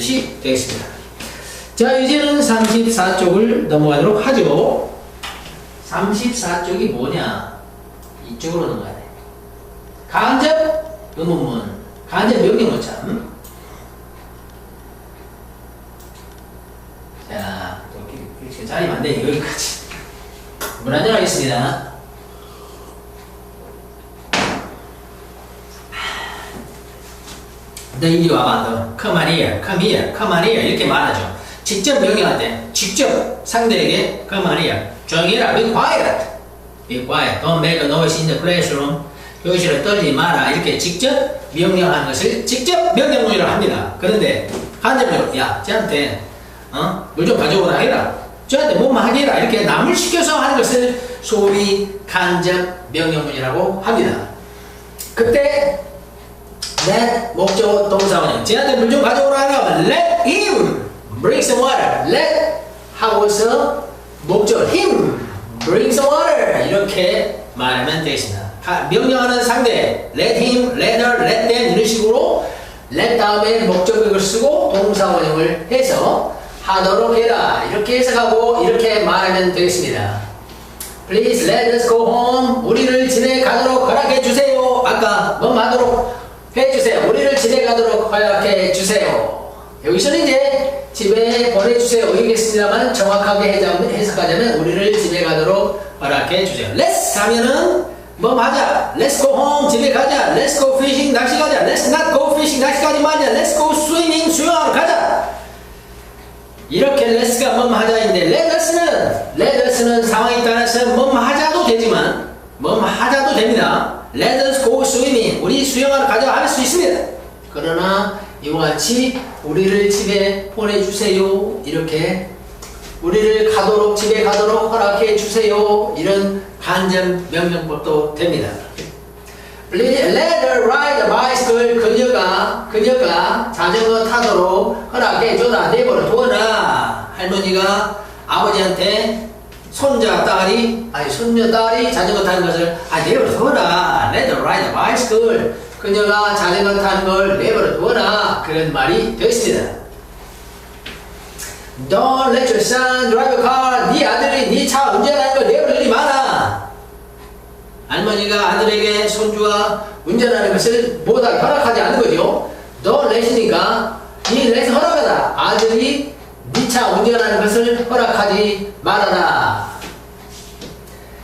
시 되겠습니다. 자, 이제는 34쪽을 넘어가도록 하죠. 34쪽이 뭐냐? 이쪽으로 넘어가야 돼. 간접 의문문, 간접 명령어참. 자, 이렇게, 이렇게 자리면 안 돼. 여기까지. 문 안전하겠습니다. 너 이리 와봐, 너. Come on here. 이렇게 말하죠. 직접 명령할 때, 직접 상대에게 come on here. 조용히 해라, be quiet. Be quiet. Don't make a noise in the classroom. 교실에 떨지 마라. 이렇게 직접 명령하는 것을 직접 명령문이라고 합니다. 그런데 간접적으로, 야, 쟤한테, 어? 물 좀 가져오라 해라. 쟤한테 뭐만 하게 해라. 이렇게 남을 시켜서 하는 것을 소위 간접 명령문이라고 합니다. 그때 let 목적 동사 원형 쟤한테 물 좀 가져오라 하면 let him bring some water. Let 하고서 목적 him bring some water. 이렇게 말하면 되겠습니다. 가- 명령하는 상대. Let him, let her, let them 이런 식으로 let 다음에 목적격을 쓰고 동사 원형을 해서 하도록 해라. 이렇게 해석하고 이렇게 말하면 되겠습니다. Please let us go home. 우리를 집에 가도록 허락해 주세요. 아까 뭐 하도록 해 주세요. 우리를 집에 가도록 허락해 주세요. 여기서는 이제 집에 보내주세요. 이겠습니다만 정확하게 해석하자면 우리를 집에 가도록 허락해 주세요. Let's 가면은 뭐 하자. Let's go home. 집에 가자. Let's go fishing. 낚시 가자. Let's not go fishing. 낚시 가지 말자. Let's go swimming. 수영하러 가자. 이렇게 레스가 뭐 하자인데 레더스는 레더스는 상황에 따라서 뭐 하자도 되지만 뭐 하자도 됩니다. Let us go swimming. 우리 수영하러 가자 할 수 있습니다. 그러나 이와 같이 우리를 집에 보내주세요. 이렇게 우리를 가도록 집에 가도록 허락해 주세요. 이런 간접 명령법도 됩니다. Please let her ride bicycle. 그녀가 그녀가 자전거 타도록 허락해 줘라. 내버려 둬라. 할머니가 아버지한테 손자 딸이 아니 손녀 딸이 자전거 타는 것을 아 내버려 둬라. Let her ride a bicycle. 그녀가 자전거 타는 걸 내버려 둬라. 그런 말이 되었습니다. Don't let your son drive a car. 네 아들이 네 차 운전하는 걸 내버려 두지 마라. 할머니가 아들에게 손주가 운전하는 것을 못하게 허락하지 않는 거죠. 너 let이니까 이 let을 허락하다. 아들이 네차 운전하는 것을 허락하지 말아라.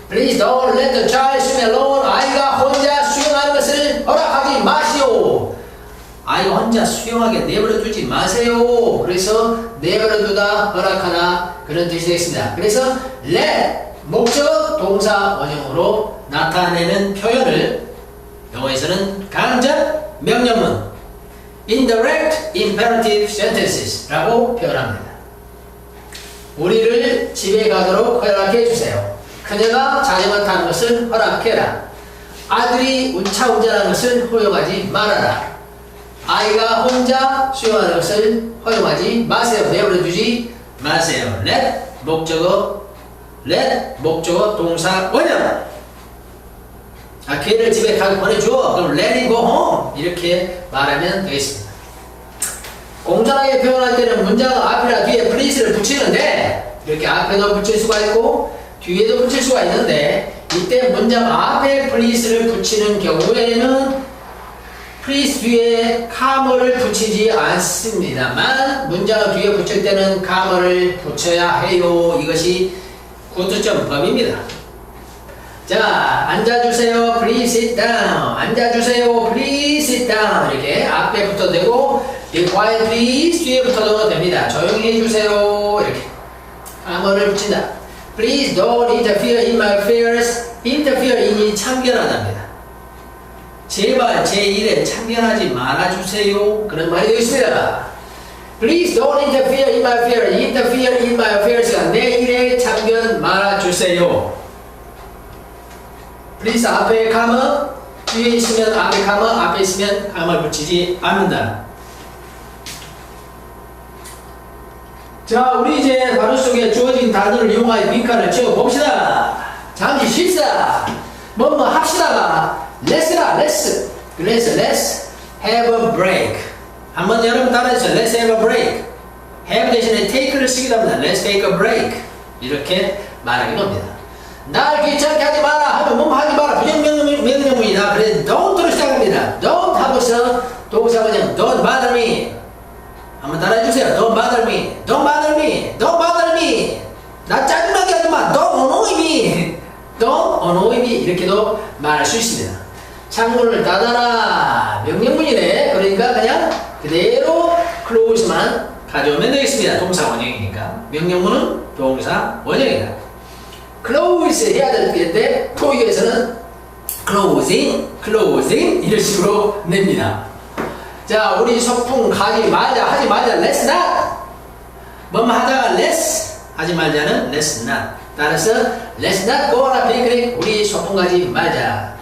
Please don't let the child swim alone. 아이가 혼자 수영하는 것을 허락하지 마시오. 아이가 혼자 수영하게 내버려 두지 마세요. 그래서 내버려 두다, 허락하다 그런 뜻이 되겠습니다. 그래서 let 목적 동사 원형으로 나타내는 표현을 영어에서는 간접 명령문 indirect imperative sentences라고 표현합니다. 우리를 집에 가도록 허락해 주세요. 그녀가 자전거 타는 것을 허락해라. 아들이 차 운전하는 것을 허용하지 말아라. 아이가 혼자 수영하는 것을 허용하지 마세요. 내버려 두지 마세요. let 목적어 let 목적어 동사 원형 아, 걔를 집에 가게 보내줘. 그럼 let it go home. 이렇게 말하면 되겠습니다. 공정하게 표현할 때는 문장 앞이나 뒤에 이렇게 앞에도 붙일 수가 있고 뒤에도 붙일 수가 있는데 이때 문장 앞에 please를 붙이는 경우에는 please 뒤에 comma를 붙이지 않습니다만 문장 뒤에 붙일 때는 comma를 붙여야 해요. 이것이 구두점 법입니다. 자, 앉아주세요. Please sit down. 앉아주세요. Please sit down. 이렇게 앞에 붙어도 되고, be quiet please 뒤에 붙어도 됩니다. 조용히 해주세요. 이렇게. 암호를 붙인다. Please don't interfere in my affairs. interfere in이 참견하답니다. 제발 제 일에 참견하지 말아주세요. 그런 말이 있습니다. Please don't interfere in my affairs. interfere in my affairs가 내 일에 참견 말아주세요. please 앞에 가마 뒤에 있으면 앞에 가마 앞에 있으면 가마를 붙이지 않는다. 자, 우리 이제 단어 속에 주어진 단어를 이용하여 빈칸을 채워 봅시다. 잠시 쉴시다. 뭐뭐 합시다가 let's라 let's 그래서 let's have a break 한번 여러분 따라해주세요. Let's have a break. have 대신에 take를 쓰기도 합니다. Let's take a break. 이렇게 말하기도 합니다. 날 귀찮게 하지 마라 하면 뭐 하지 마라 부정명령문이다. 그래서 don't로 시작합니다. don't 하고서 동사원형 don't bother me. 한번 따라해주세요. Don't bother me. Don't bother me. Don't bother me. 나 짜증나게 하지 마. Don't annoy me. Don't annoy me. 이렇게도 말할 수 있습니다. 창문을 닫아라. 명령문이네. 그러니까 그냥 그대로 close만 가져오면 되겠습니다. 동사 원형이니까. 명령문은 동사 원형이다. close 해야 될 때인데 토익에서는 closing, closing 이런 식으로 냅니다. 자, 우리 소풍 가지 말자, 하지 말자, let's not. 뭐뭐 하다가 let's 하지 말자는 let's not. 따라서 let's not go on a picnic. 우리 소풍 가지 말자.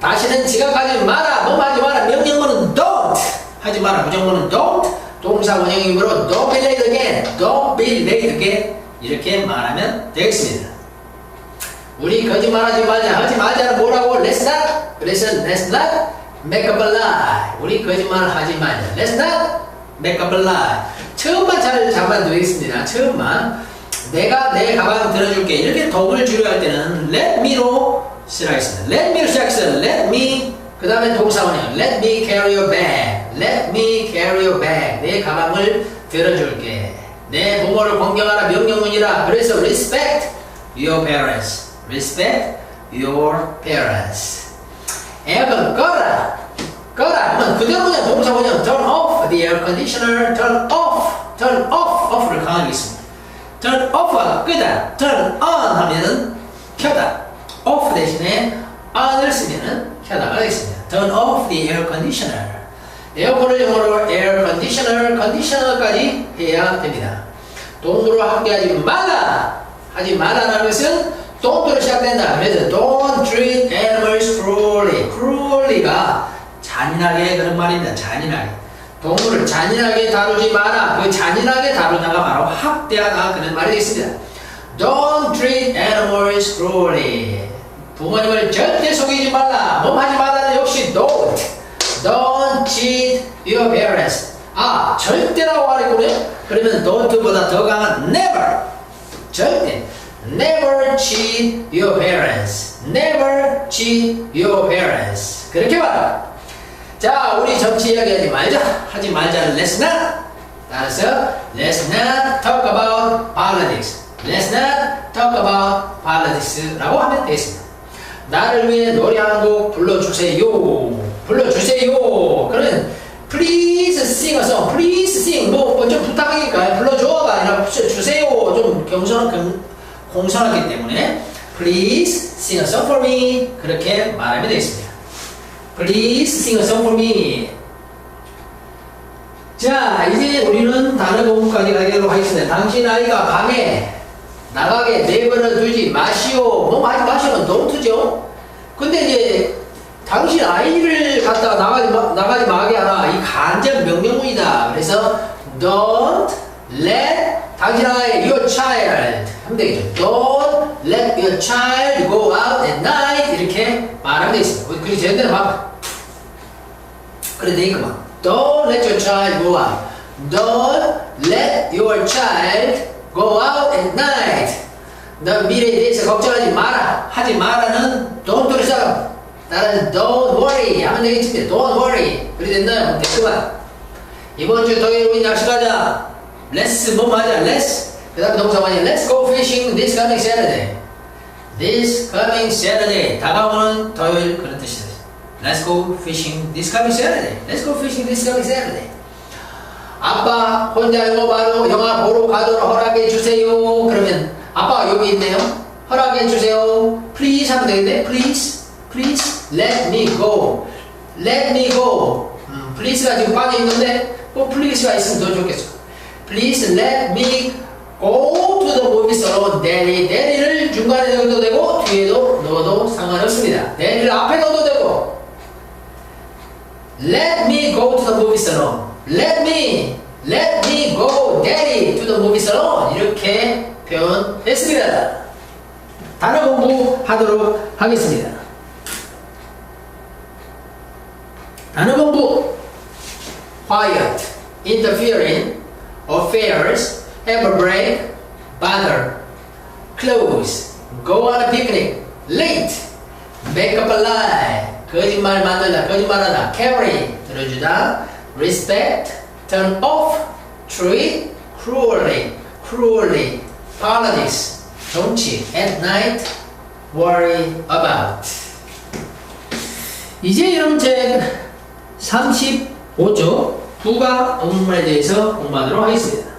다시는 지각하지 마라. 뭐뭐 하지 마라. 명령문은 don't 하지 마라. 부정문은 don't. 동사 원형이므로 don't be late again. don't be late again. 이렇게 말하면 되겠습니다. 우리 거짓말하지 말자. 하지 말자는 뭐라고? Let's not. 그래서 let's not make up a lie. 우리 거짓말 하지 말자. Let's not make up a lie. 처음만 잘 잡아도 되겠습니다. 처음만. 내가 내 가방 들어줄게. 이렇게 덕을 주려 할 때는 let me로 쓰라 했습니다. let me로 시작해서 let me 그 다음에 동사원이요. let me carry your bag. let me carry your bag. 내 가방을 들어줄게. 내 부모를 공경하라 명령문이라. 그래서 respect your parents. respect your parents. 에어컨 꺼라. 꺼라. 그러면 그대로 그냥 동사 그냥 turn off the air conditioner. turn off. turn off. off를 강하게 있습니다. turn off가 끄다. turn on 하면은 켜다. off 대신에 on을 쓰면은 켜다가 되겠습니다. turn off the air conditioner. 에어컨을 영어로 air conditioner, conditioner까지 해야 됩니다. 동물과 함께하지 말라. 하지 말라는 것은 don't로 시작된다. 그래서 don't treat animals cruelly. cruelly가 잔인하게 그런 말입니다. 잔인하게. 동물을 잔인하게 다루지 마라. 그 잔인하게 다루다가 바로 학대하다 그런 말이 있습니다. Don't treat animals cruelly. 부모님을 절대 속이지 말라. 뭐 하지 말라는 역시 don't. Don't cheat your parents. 아, 절대라고 하랬군요. 그러면 don't보다 더 강한 never. 절대. Never cheat your parents. Never cheat your parents. 그렇게 말하. 자, 우리 정치 이야기 하지 말자. 하지 말자는 let's not. 따라서 let's not talk about politics. Let's not talk about politics라고 하면 되겠습니다. 나를 위해 노래 한 곡 불러주세요. 불러주세요. 그러면 please sing a song. please sing. 뭐, 뭐 좀 부탁이니까 불러줘가 아니라 주세요. 좀 경선, 공손하기 때문에 please sing a song for me. 그렇게 말하면 되겠습니다. Please sing a song for me. 자, 이제 우리는 단어 공부까지 가기로 하겠습니다. 당신 아이가 밤에 나가게 내버려 두지 마시오. 뭐 하지 마시오는 don't죠. 근데 이제 당신 아이를 갖다가 나가지, 마, 나가지 마게 하라. 이 간접 명령문이다. 그래서 don't let 당신 아이 your child 하면 되겠죠. Don't let your child go out at night 말하면 되겠습니다. 그리고 제대로 막 그래 되니까 Don't let your child go out. Don't let your child go out at night. 너 미래에 대해서 걱정하지 마라. 하지 마라는 don't로 시작. 나는 don't worry 하면 되겠습니다. Don't worry. 그래 됐나요? 됐구만. 이번 주 토요일 우리 낚시 가자. Let's 뭐 하자. Let's. 그 다음 동사만이 Let's go fishing this coming Saturday. This coming Saturday. 다가오는 토요일 그런 뜻이다. Let's go fishing this coming Saturday. Let's go fishing this coming Saturday. 아빠 혼자 영화 바로 영화 보러 가도록 허락해 주세요. 그러면 아빠 여기 있네요. 허락해 주세요. Please 하면 되겠네. Please, please let me go. Let me go. 음, please가 지금 빠져 있는데 뭐 please가 있으면 더 좋겠어. Please let me go to the movies alone. daddy, daddy를 중간에 넣어도 되고 뒤에도 넣어도 상관없습니다. daddy를 앞에 넣어도 되고. Let me go to the movies alone. Let me, let me go, daddy, to the movies alone. 이렇게 표현했습니다. 단어 공부하도록 하겠습니다. 단어 공부. quiet. interfering, affairs, a break, bother, close, go on a picnic, late, make up a lie, 거짓말 만들다, 거짓말하다, carry, 들어주다, respect, turn off, treat, cruelly, cruelly, politics, 정치, at night, worry about. 이제 여러분 제 35조 부가 의문문에 대해서 공부하도록 하겠습니다.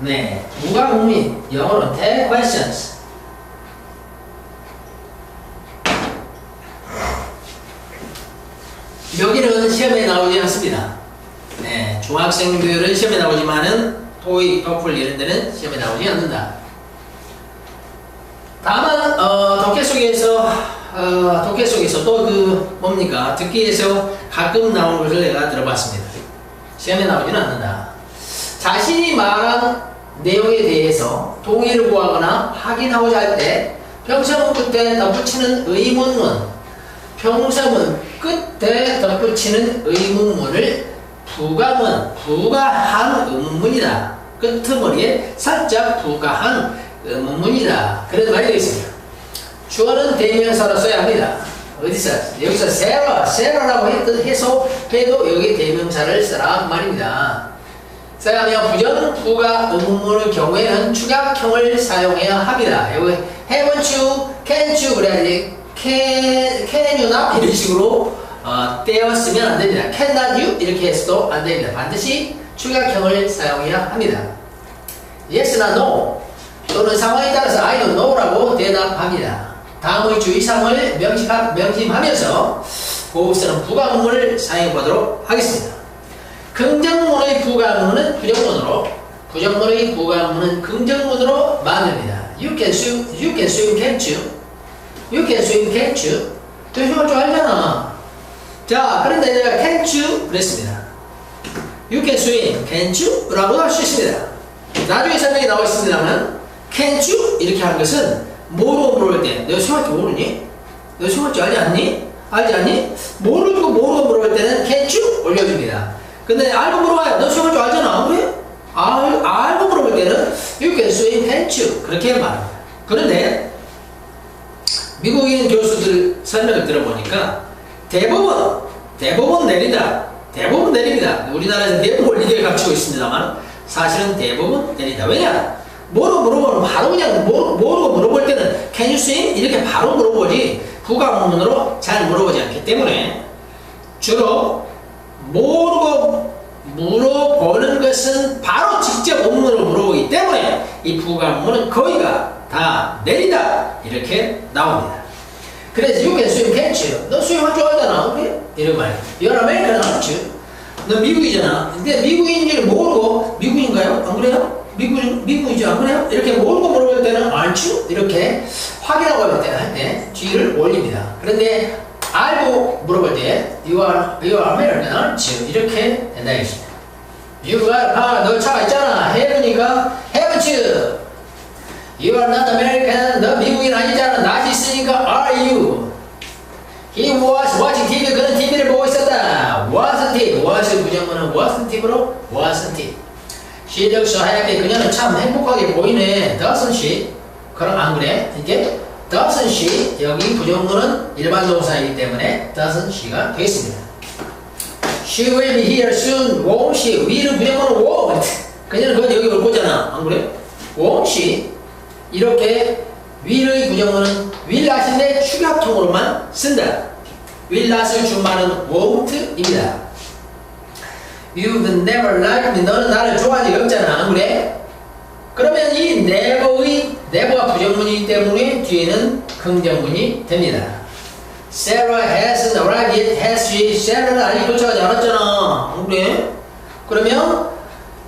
네, 의문 영어로 10 questions. 여기는 시험에 나오지 않습니다. 네, 중학생들은 시험에 나오지만은 토익, 토플 이런 데는 시험에 나오지 않는다. 다만 어, 독해 속에서 어, 독해 속에서 또그 뭡니까 듣기에서 가끔 나오는 것을 내가 들어봤습니다. 시험에 나오지는 않는다. 자신이 말한 내용에 대해서 동의를 구하거나 확인하고자 할때 평서문 끝에 덧붙이는 의문문 평서문 끝에 덧붙이는 의문문을 부가문, 부가한 의문문이다. 끄트머리에 살짝 부가한 의문문이다. 그런 말이 되어 있습니다. 주어는 대명사로 써야 합니다. 어디서? 여기서 세라, 세라라고 해서 해도 여기 대명사를 쓰라 그 말입니다. 하면 부정, 부가 의문문의 경우에는 축약형을 사용해야 합니다. 여기 haven't you, can't you 그래야지 can, can you not 이런 식으로 어, 떼었으면 안 됩니다. cannot you 이렇게 해서도 안 됩니다. 반드시 축약형을 사용해야 합니다. yes나 no 또는 상황에 따라서 I don't know라고 대답합니다. 다음의 주의사항을 명심하, 명심하면서 고급스러운 부가문을 사용해 보도록 하겠습니다. 긍정문의 부가문은 부정문으로, 부정문의 부가문은 긍정문으로 만듭니다. You can swim, you can swim, can't you? You can swim, can't you? 조심할 줄 알잖아. 자, 그런데 내가 can't you? 그랬습니다. You can swim, can't you? 라고 할수 있습니다. 나중에 설명이 나와 있습니다만, can't you? 이렇게 하는 것은 뭐로 물어볼 때, 내가 수영할 줄 모르니? 내가 수영할 줄 알지 않니? 알지 않니? 모르고 모르고 물어볼 때는 can't you? 올려줍니다. 근데 알고 물어봐요. 너 수영할 줄 알잖아. 그래? 알, 알고 물어볼 때는 you can swim, can't you? 그렇게 말합니다. 그런데 미국인 교수들 설명을 들어보니까 대부분, 대부분 내린다. 대부분 내립니다. 우리나라에서 대부분 리더를 갖추고 있습니다만 사실은 대부분 내린다. 왜냐? 뭐로 물어보면 바로 그냥 뭐, 뭐로 물어볼 때는 can you swim? 이렇게 바로 물어보지 부가문으로 잘 물어보지 않기 때문에 주로 모르고 물어보는 것은 바로 직접 원문으로 물어보기 때문에 이 부가문은 거의가 다 내린다 이렇게 나옵니다. 그래서 you can swim? 너 수영할 줄 알잖아. 그래? 이런 말. You're American? 너 미국이잖아. 근데 미국인 줄 모르고 미국인가요? 안 그래요? 미국, 미국이지 안 그래요? 이렇게 모르고 물어볼 때는 aren't you? 이렇게 확인하고 할 때는 할때 뒤를 올립니다. 그런데 알고 물어볼 때 you are, you are American, aren't you? 이렇게 된다 이것입니다. You got a car, 너 차가 있잖아. have니까 haven't you? You are not American, 너 미국인 아니잖아. 낯이 있으니까 are you? He was watching TV, 그는 TV를 보고 있었다. wasn't it? was 부정문은 wasn't it으로 wasn't it? She looks so happy. 그녀는 참 행복하게 보이네. Doesn't she? 그럼 안 그래? 이게 doesn't she? 여기 부정문은 일반 동사이기 때문에 doesn't she가 되겠습니다. She will be here soon. Won't she? will은 부정문은 won't. 그녀는 그 여기 올 거잖아. 안 그래? Won't she? 이렇게 will의 부정문은 will not인데 축약형으로만 쓴다. will not을 준말은 won't입니다. You've never liked me. 너는 나를 좋아한 적이 없잖아. 안 그래? 그러면 이 never의 never가 부정문이기 때문에 뒤에는 긍정문이 됩니다. Sarah hasn't arrived yet, has she? Sarah는 아직 도착하지 않았잖아. 안 그래? 그러면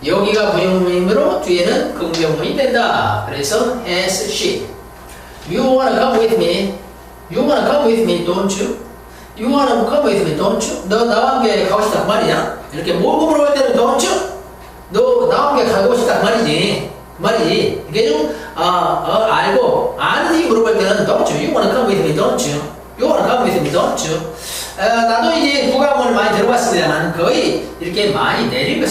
여기가 부정문이므로 뒤에는 긍정문이 된다. 그래서 has she. You wanna come with me? You wanna come with me, don't you? You wanna come with me, don't you? 너 나와 함께 가고 싶단 말이냐? 이렇게 모르고 물어볼 때는 don't you? 너 나와 함께 가고 싶단 말이지. 그 말이지. 이게 좀, 어, 어, 알고, 때는 come with me, don't you? You wanna come with me, don't you? 어, 나도 이제 국감을 많이 들어봤습니다만 거의 이렇게 많이 내린 것을